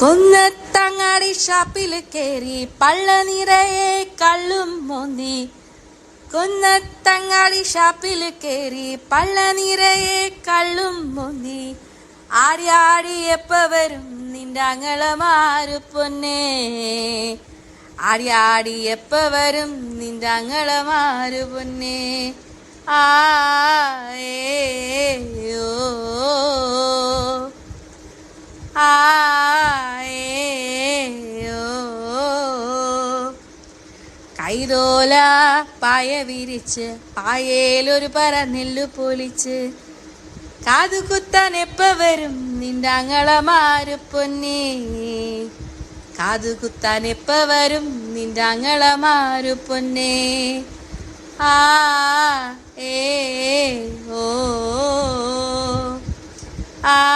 കൊന്നത്തങ്ങാടി ഷാപ്പിൽ കയറി പള്ള നിറയെ കള്ളും മോന്നി. കൊന്നത്തങ്ങാടി ഷാപ്പിൽ കയറി പള്ള നിറയെ കള്ളും മോന്നി. ആര്യാടി എപ്പ വരും നിന്റെ അങ്ങളമാര് പൊന്നേ. ആര്യാടി എപ്പ വരും നിന്റെ അങ്ങളമാര് പൊന്നേ. ആ ഏ, ഓ. ആയേയോ. കൈതോല പായ വിരിച്ച് പായേലൊരു പറ നെല്ലു പൊലിച്ച്. കാതുകുത്താൻ എപ്പ വരും നിന്റെ അങ്ങളമാര് പൊന്നേ. കാതുകുത്താൻ എപ്പ വരും നിന്റെ അങ്ങളമാരു പൊന്നേ. ആ ഏ ഓ ആ.